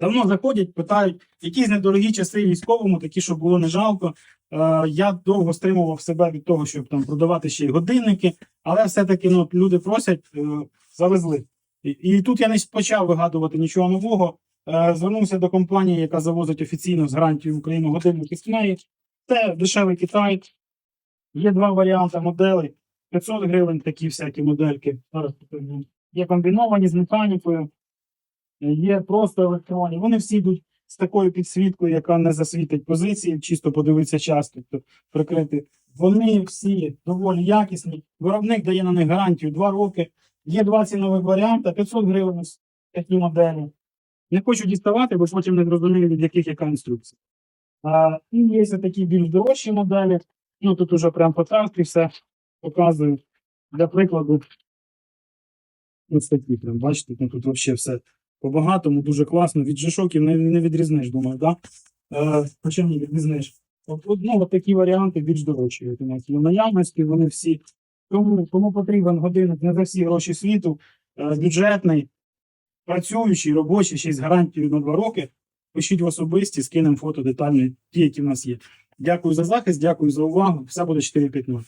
давно заходять, питають, якісь недорогі часи військовому, такі, щоб було не жалко. Е, я довго стримував себе від того, щоб там продавати ще й годинники, але все-таки ну, люди просять, е, завезли. І, і тут я не почав вигадувати нічого нового. Е, звернувся до компанії, яка завозить офіційно з гарантією в Україну годинники Смеї. Це дешевий Китай. Є два варіанти моделей. 500 гривень такі всякі модельки. Зараз. Є комбіновані з механікою, є просто електронні. Вони всі йдуть з такою підсвіткою, яка не засвітить позиції, чисто подивитися час, тобто прикрити. Вони всі доволі якісні. Виробник дає на них гарантію 2 роки. Є два цінових варіанти, 500 гривень такі моделі. Не хочу діставати, бо потім не зрозумію, від яких яка інструкція. А, і є такі більш дорожчі моделі. Ну тут уже прям по царстві все показую. Для прикладу, ось такі прям, бачите, ну, тут взагалі все по-багатому, дуже класно. Від жишоків не, не відрізниш, думаю, так? Да? Е, хоча не відрізниш. От, ну, от такі варіанти більш дорожчі. У нас є наявності, вони всі. Тому, кому потрібен годинник не за всі гроші світу, е, бюджетний, працюючий, робочий, ще з гарантією на два роки. Пишіть в особисті, скинемо фото детальні, ті, які в нас є. Дякую за захист, дякую за увагу. Все буде 4-5-0.